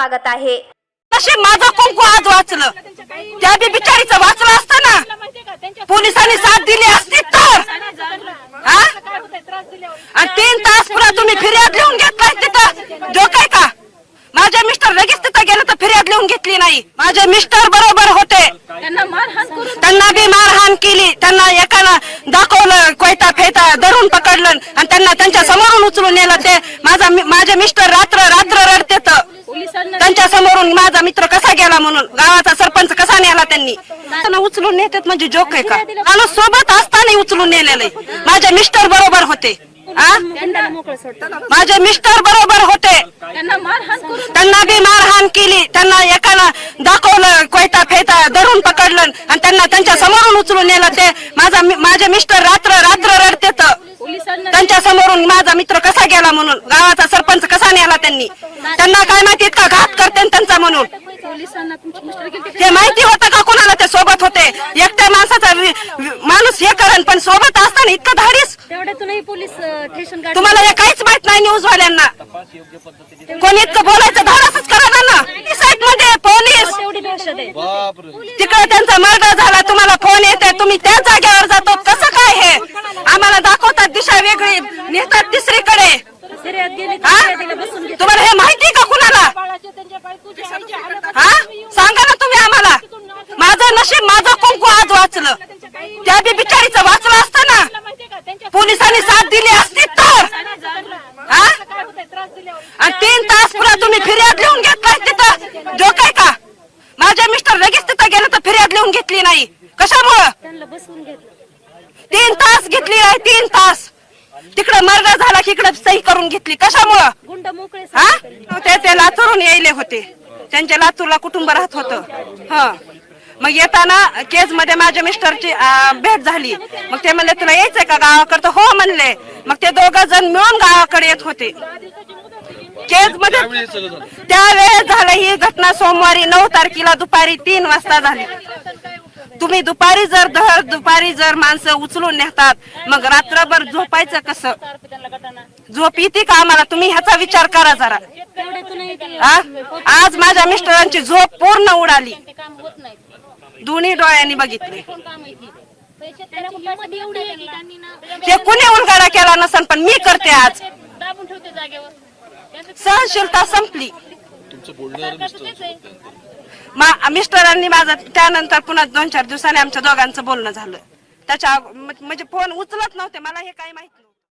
स्वागत आहे. माझं कुंकू आज वाचलं. त्या बी बिचारीचं वाचलं असतं ना. पोलिसांनी साथ दिली असती तर. हा? आणि तीन तास पुरा तुम्ही फिर्याद लिहून घेतलाय तिथं. जो काय का? माझे मिस्टर लगेच तिथं गेलं तर फिर्याद लिहून घेतली नाही. माझे मिस्टर बरोबर होते. त्यांना बी मारहाण केली. त्यांना एकाला दाखवलं कोयता फेता धरून पकडलं आणि त्यांना त्यांच्या समोरून उचलून नेलं ते. माझा माझे मिस्टर रात्र रात्र रडते त्यांच्या समोरून माझा मित्र कसा गेला म्हणून गावाचा सरपंच कसा नेला त्यांनी? त्यांना उचलून नेतात म्हणजे जोक आहे का? माणूस सोबत असताना उचलून नेलेलं आहे. माझे मिस्टर बरोबर होते. आ? माझे मिस्टर बरोबर होते. त्यांना बी मारहाण केली. त्यांना एकाला दाखवलं कोयता फेता धरून पकडलं आणि त्यांना त्यांच्या समोरून उचलून नेलं. ते माझा माझे मिस्टर रात्र रात्र रडते त्यांच्या समोरून माझा मित्र कसा गेला म्हणून गावाचा सरपंच कसा नेला त्यांनी? त्यांना काय माहिती इतका घात करते त्यांचा म्हणून. ते माहिती होतं का कोणाला ते सोबत होते? एकट्या माणसाचा माणूस हे करण पण सोबत असताना इतकं धाडीस. तेवढ्यातूनही पोलीस अं, स्टेशन गाडी तुम्हाला हे काहीच माहीत नाही न्यूज वाल्यांना कोणी इतकं बोलायचं धाडसच करा ना. साईडमध्ये पोलीस. तिकडे त्यांचा मर्डर झाला तुम्हाला फोन येते तुम्ही त्या जागेवर जातो. कसं काय हे? आम्हाला दाखवतात दिशा नेतात तिसरीकडे. तुम्हाला हे माहिती का कुणाला? हा? सांगा ना तुम्ही आम्हाला. माझं नशीब माझं कुंकू आज वाचलं. त्या बी बिचारीचं वाचलं असतं ना. पोलिसांनी साथ दिली असती तर. आणि तीन तास पुरा तुम्ही फिर्याद लिहून घेतलाय तिथं. डोकाय का? माझ्या मिस्टर लगेच तिथं गेलं तर फिर्याद लिहून घेतली नाही. कशामुळं? तीन तास घेतली आहे तीन तास. तिकडे मर्डर झाला की इकडे सही करून घेतली. कशामुळं? गुंड मोकळे हा? ते ते लातूरून यायले होते. त्यांच्या लातूरला कुटुंब राहत होतं. हा. मग येताना केजमध्ये माझ्या मिस्टरची भेट झाली. मग ते म्हणले तुला यायचंय का गावाकडे? हो म्हणले. मग ते दोघ जण मिळून गावाकडे येत होते. केजमध्ये त्यावेळेस झालं ही घटना सोमवारी नऊ तारखेला दुपारी तीन वाजता झाली. तुम्ही दुपारी जर दर दुपारी जर माणसं उचलून नेतात मग रात्रभर झोपायचं कसं? झोप येते का आम्हाला? तुम्ही ह्याचा विचार करा जरा. ते? आज माझ्या मिस्टरांची झोप पूर्ण उडाली. दोन्ही डोळ्यांनी बघितले. हे कुणी उलगाडा केला नसन पण मी करते आज. सहनशीलता संपली. मिस्टरांनी माझं त्यानंतर पुन्हा दोन चार दिवसांनी आमच्या दोघांचं बोलणं झालं. त्याच्या म्हणजे फोन उचलत नव्हते. मला हे काही माहिती